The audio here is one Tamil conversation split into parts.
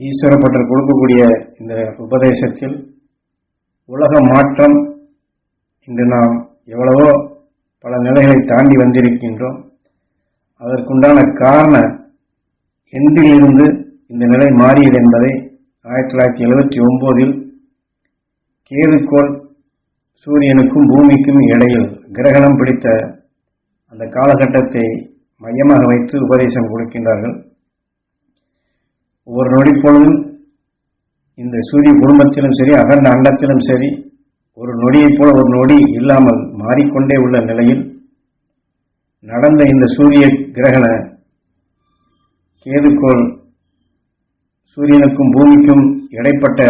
ஈஸ்வரப்பட்டர் கொடுக்கக்கூடிய இந்த உபதேசத்தில் உலக மாற்றம் இன்று நாம் எவ்வளவோ பல நிலைகளை தாண்டி வந்திருக்கின்றோம். அதற்குண்டான காரண எந்திலிருந்து இந்த நிலை மாறியது என்பதை ஆயிரத்தி தொள்ளாயிரத்தி எழுபத்தி ஒம்போதில் கேதுக்கோள் சூரியனுக்கும் பூமிக்கும் இடையில் கிரகணம் பிடித்த அந்த காலகட்டத்தை மையமாக வைத்து உபதேசம் கொடுக்கின்றார்கள். ஒவ்வொரு நொடிப்பொழுதும் இந்த சூரிய குடும்பத்திலும் சரி அகண்ட அண்டத்திலும் சரி ஒரு நொடியைப் போல ஒரு நொடி இல்லாமல் மாறிக்கொண்டே உள்ள நிலையில் நடந்த இந்த சூரிய கிரகண கேதுக்கோள் சூரியனுக்கும் பூமிக்கும் இடைப்பட்ட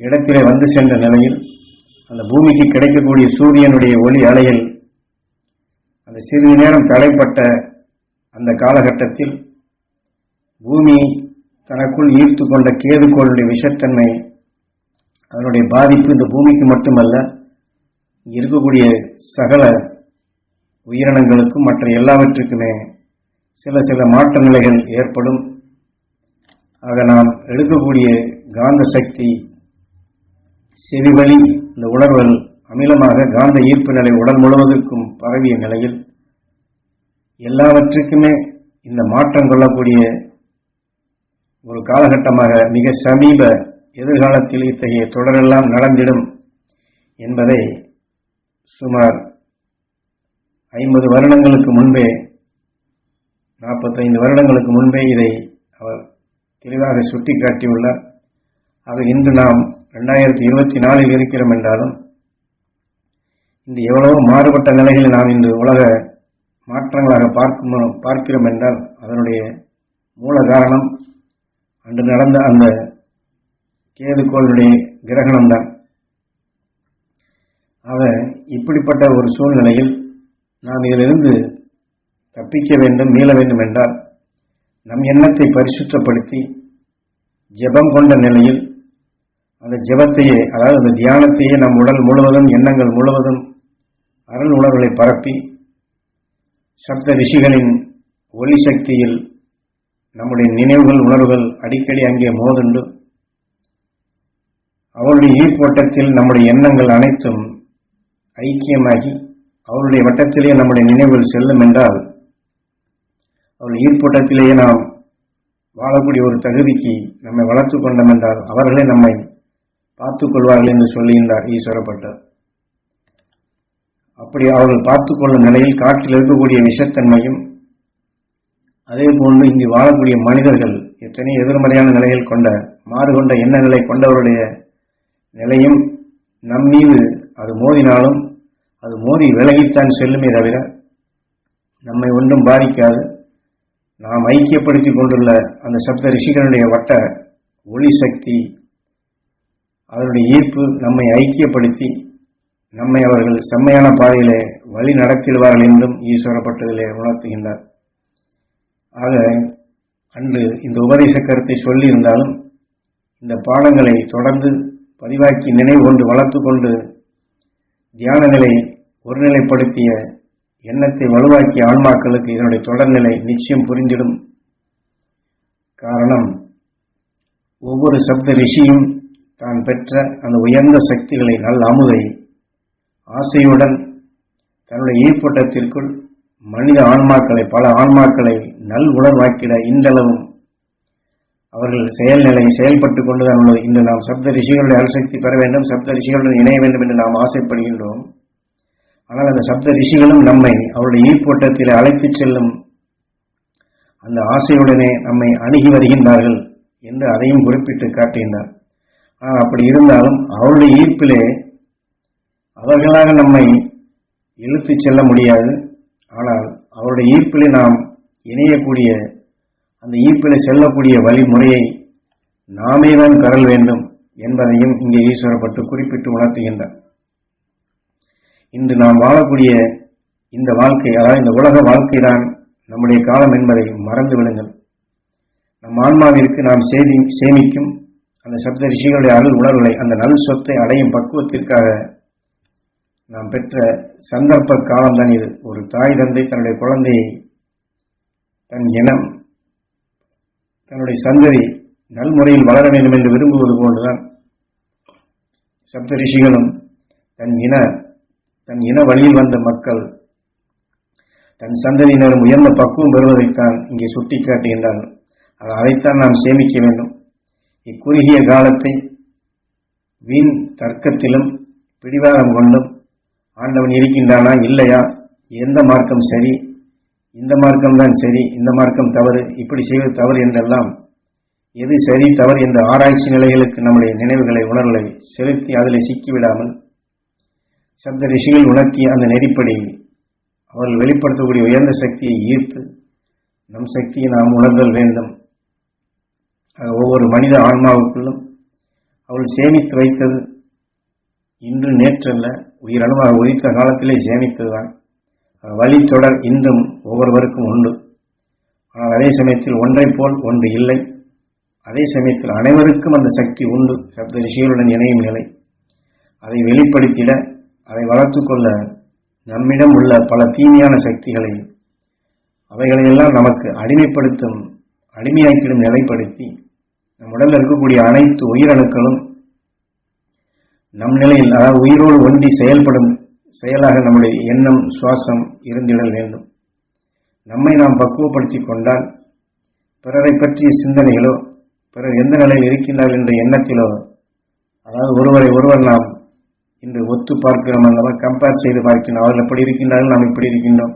இடத்திலே வந்து சென்ற நிலையில் அந்த பூமிக்கு கிடைக்கக்கூடிய சூரியனுடைய ஒளி அலையில் அந்த சிறிது நேரம் தடைப்பட்ட அந்த காலகட்டத்தில் பூமி தனக்குள் ஈர்த்து கொண்ட கேதுக்கோளுடைய விஷத்தன்மை அதனுடைய பாதிப்பு இந்த பூமிக்கு மட்டுமல்ல இருக்கக்கூடிய சகல உயிரினங்களுக்கும் மற்ற எல்லாவற்றுக்குமே சில சில மாற்ற நிலைகள் ஏற்படும். ஆக நாம் எடுக்கக்கூடிய காந்த சக்தி செவிவழி இந்த உணர்வுகள் அமிலமாக காந்த ஈர்ப்பு நிலை உடல் முழுவதற்கும் பரவிய நிலையில் எல்லாவற்றுக்குமே இந்த மாற்றம் கொள்ளக்கூடிய ஒரு காலகட்டமாக மிக சமீப எதிர்காலத்தில் இத்தகைய தொடரெல்லாம் நடந்திடும் என்பதை சுமார் ஐம்பது வருடங்களுக்கு முன்பே நாற்பத்தைந்து வருடங்களுக்கு முன்பே இதை அவர் தெளிவாக சுட்டிக்காட்டியுள்ளார். ஆக இன்று நாம் ரெண்டாயிரத்தி இருபத்தி நாலில் இருக்கிறோம் என்றாலும் இன்று எவ்வளவோ மாறுபட்ட நிலைகளில் நாம் இன்று உலக மாற்றங்களாக பார்க்கும் பார்க்கிறோம் என்றால் அதனுடைய மூல காரணம் அன்று நடந்த அந்த கேதுக்கோளுடைய கிரகணம்தான். அவன் இப்படிப்பட்ட ஒரு சூழ்நிலையில் நாம் இதிலிருந்து தப்பிக்க வேண்டும் மீள வேண்டும் என்றால் நம் எண்ணத்தை பரிசுத்தப்படுத்தி ஜெபம் கொண்ட நிலையில் அந்த ஜெபத்தையே அதாவது அந்த தியானத்தையே நம் உடல் முழுவதும் எண்ணங்கள் முழுவதும் அருள் உணர்வுகளை பரப்பி சப்த ரிஷிகளின் ஒளி சக்தியில் நம்முடைய நினைவுகள் உணர்வுகள் அடிக்கடி அங்கே மோதுண்டு. அவருடைய ஈர்ப்போட்டத்தில் நம்முடைய எண்ணங்கள் அனைத்தும் ஐக்கியமாகி அவருடைய வட்டத்திலேயே நம்முடைய நினைவுகள் செல்லும் என்றால் அவருடைய ஈர்ப்போட்டத்திலேயே நாம் வாழக்கூடிய ஒரு தகுதிக்கு நம்மை வளர்த்து கொண்டோம் என்றால் அவர்களே நம்மை பார்த்துக் கொள்வார்கள் என்று சொல்லுகின்றார் ஈஸ்வரப்பட்டர் அப்படி அவர்கள் பார்த்துக் கொள்ளும் நிலையில் காற்றில் இருக்கக்கூடிய விஷத்தன்மையும் அதே போன்று இங்கு வாழக்கூடிய மனிதர்கள் எத்தனை எதிர்மறையான நிலைகள் கொண்ட மாறு கொண்ட எண்ண நிலை கொண்டவருடைய நிலையும் நம் மீது அது மோதினாலும் அது மோதி விலகித்தான் செல்லுமே தவிர நம்மை ஒன்றும் பாதிக்காது. நாம் ஐக்கியப்படுத்தி கொண்டுள்ள அந்த சப்த ரிஷிகளுடைய வட்ட ஒளி சக்தி அதனுடைய ஈர்ப்பு நம்மை ஐக்கியப்படுத்தி நம்மை அவர்கள் செம்மையான பாதையிலே வழி நடத்திடுவார்கள் என்றும் ஈஸ்வரப்பட்டதிலே உணர்த்துகின்றார். ஆக அன்று இந்த உபதேச கருத்தை சொல்லியிருந்தாலும் இந்த பாடங்களை தொடர்ந்து பதிவாக்கி நினைவு கொண்டு வளர்த்து கொண்டு தியான நிலை ஒருநிலைப்படுத்திய எண்ணத்தை வலுவாக்கிய ஆன்மாக்களுக்கு இதனுடைய தொடர்நிலை நிச்சயம் புரிந்திடும். காரணம் ஒவ்வொரு சப்த ரிஷியும் தான் பெற்ற அந்த உயர்ந்த சக்திகளை நல்ல அமுதை ஆசையுடன் தன்னுடைய ஈர்ப்பட்டத்திற்குள் மனித ஆன்மாக்களை பல ஆன்மாக்களை நல் உணர்வாக்கிட இன்றளவும் அவர்கள் செயல்நிலை செயல்பட்டு கொண்டுதான் உள்ளது. இன்று நாம் சப்த ரிஷிகளுடைய அணுசக்தி பெற வேண்டும் சப்த ரிஷிகளுடன் இணைய வேண்டும் என்று நாம் ஆசைப்படுகின்றோம். ஆனால் அந்த சப்த ரிஷிகளும் நம்மை அவருடைய ஈர்ப்போட்டத்தில் அழைத்துச் செல்லும் அந்த ஆசையுடனே நம்மை அணுகி வருகின்றார்கள் என்று அதையும் குறிப்பிட்டு காட்டுகின்றார். ஆனால் அப்படி இருந்தாலும் அவருடைய ஈர்ப்பிலே அவர்களாக நம்மை இழுத்துச் செல்ல முடியாது. ஆனால் அவருடைய ஈர்ப்பிலே நாம் இணையக்கூடிய அந்த ஈர்ப்பிலே செல்லக்கூடிய வழிமுறையை நாமே தான் கரல் வேண்டும் என்பதையும் இங்கே ஈஸ்வரப்பட்டு குறிப்பிட்டு உணர்த்துகின்றார். இன்று நாம் வாழக்கூடிய இந்த வாழ்க்கை அதாவது இந்த உலக வாழ்க்கை தான் நம்முடைய காலம் என்பதை மறந்து விடுங்கள். நம் ஆன்மாவிற்கு நாம் சேமி சேமிக்கும் அந்த சப்த ரிஷிகளுடைய அருள் உணர்வுகளை அந்த நல் சொத்தை அடையும் பக்குவத்திற்காக நாம் பெற்ற சந்தர்ப்ப காலம்தான் இது. ஒரு தாய் தந்தை தன்னுடைய குழந்தையை தன் இனம் தன்னுடைய சந்ததி நல்முறையில் வளர வேண்டும் என்று விரும்புவது போன்றுதான் சப்த ரிஷிகளும் தன் இன தன் இன வழியில் வந்த மக்கள் தன் சந்ததியினரும் உயர்ந்த பக்குவம் பெறுவதைத்தான் இங்கே சுட்டிக்காட்டுகின்றார்கள். அது அதைத்தான் நாம் சேமிக்க வேண்டும். இக்குறுகிய காலத்தை வீண் தர்க்கத்திலும் பிடிவாதம் கொண்டும் ஆண்டவன் இருக்கின்றானா? இல்லையா? எந்த மார்க்கம் சரி? இந்த மார்க்கம் தான் சரி இந்த மார்க்கம் தவறு இப்படி செய்வது தவறு என்றெல்லாம். எது சரி தவறு என்ற ஆராய்ச்சி நிலைகளுக்கு நம்முடைய நினைவுகளை உணர்வுகளை செலுத்தி அதில் சிக்கிவிடாமல் சப்த ரிஷிகள் உணர்த்தி அந்த நெறிப்படி அவர்கள் வெளிப்படுத்தக்கூடிய உயர்ந்த சக்தியை ஈர்த்து நம் சக்தியை நாம் உணர்தல் வேண்டும். ஒவ்வொரு மனித ஆன்மாவுக்குள்ளும் அவள் சேமித்து வைத்தது இன்று நேற்றல்ல உயிரணுவாக உதித்த காலத்திலே சேமித்ததுதான். வழித்தொடர் இன்றும் ஒவ்வொருவருக்கும் உண்டு. ஆனால் அதே சமயத்தில் ஒன்றை போல் ஒன்று இல்லை. அதே சமயத்தில் அனைவருக்கும் அந்த சக்தி உண்டு. சப்த ரிஷிகளுடன் இணையும் நிலை. அதை வெளிப்படுத்திட அதை வளர்த்து கொள்ள நம்மிடம் உள்ள பல தீமையான சக்திகளை அவைகளையெல்லாம் நமக்கு அடிமைப்படுத்தும் அடிமையாக்கிடும் நிலைப்படுத்தி நம் உடலில் இருக்கக்கூடிய அனைத்து உயிரணுக்களும் நம் நிலையில் அதாவது உயிரோடு ஒன்றி செயல்படும் செயலாக நம்முடைய எண்ணம் சுவாசம் இருந்திடல் வேண்டும். நம்மை நாம் பக்குவப்படுத்தி கொண்டால் பிறரை பற்றிய சிந்தனைகளோ பிறர் எந்த நிலையில் இருக்கின்றார்கள் என்ற எண்ணத்திலோ அதாவது ஒருவரை ஒருவர் நாம் இன்று ஒத்து பார்க்கிறோம் அந்த கம்பேர் செய்து பார்க்கிறோம் அவர்கள் எப்படி இருக்கின்றார்கள் நாம் இப்படி இருக்கின்றோம்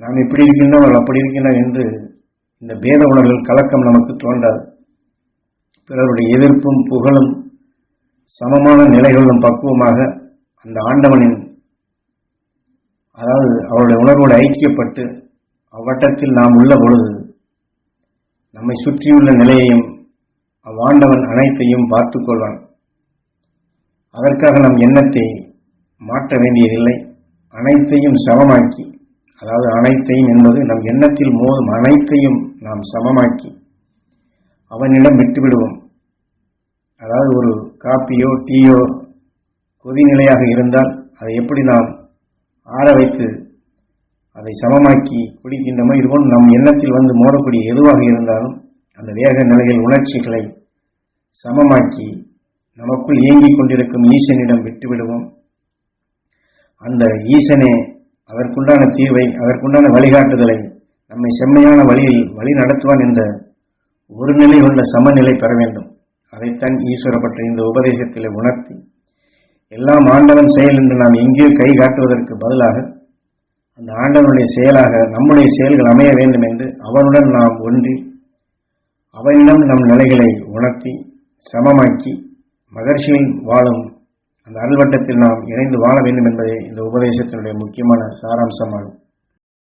நாம் இப்படி இருக்கின்றோம் அவர்கள் அப்படி இருக்கின்றோம் என்று இந்த பேத உணர்வுகள் கலக்கம் நமக்கு தோன்றாது. பிறருடைய எதிர்ப்பும் புகழும் சமமான நிலைகளும் பக்குவமாக அந்த ஆண்டவனின் அதாவது அவருடைய உணர்வோடு ஐக்கியப்பட்டு அவ்வட்டத்தில் நாம் உள்ள பொழுது நம்மை சுற்றியுள்ள நிலையையும் அவ்வாண்டவன் அனைத்தையும் பார்த்து கொள்வான். அதற்காக நம் எண்ணத்தை மாற்ற வேண்டியதில்லை. அனைத்தையும் சமமாக்கி அதாவது அனைத்தையும் என்பது நம் எண்ணத்தில் மோதும் அனைத்தையும் நாம் சமமாக்கி அவனிடம் விட்டுவிடுவோம். அதாவது ஒரு காப்பியோ டீயோ கொதிநிலையாக இருந்தால் அதை எப்படி நாம் ஆற வைத்து அதை சமமாக்கி குடிக்கின்றமோ இதுபோல் நம் எண்ணத்தில் வந்து மோடக்கூடிய எதுவாக இருந்தாலும் அந்த வேக நிலையில் உணர்ச்சிகளை சமமாக்கி நமக்குள் இயங்கிக் கொண்டிருக்கும் ஈசனிடம் விட்டுவிடுவோம். அந்த ஈசனே அதற்குண்டான தீர்வை அதற்குண்டான வழிகாட்டுதலை நம்மை செம்மையான வழியில் வழி நடத்துவான் என்ற ஒரு நிலை உள்ள சமநிலை பெற வேண்டும். அதைத்தான் ஈஸ்வர பற்றி இந்த உபதேசத்தில் உணர்த்தி எல்லாம் ஆண்டவன் செயல் என்று நாம் எங்கேயோ கை காட்டுவதற்கு பதிலாக அந்த ஆண்டவனுடைய செயலாக நம்முடைய செயல்கள் அமைய வேண்டும் என்று அவனுடன் நாம் ஒன்றி அவனிடம் நம் நிலைகளை உணர்த்தி சமமாக்கி மகர்ஷியில் வாழும் அந்த அல்வட்டத்தில் நாம் இணைந்து வாழ வேண்டும் என்பதே இந்த உபதேசத்தினுடைய முக்கியமான சாராம்சமாகும்.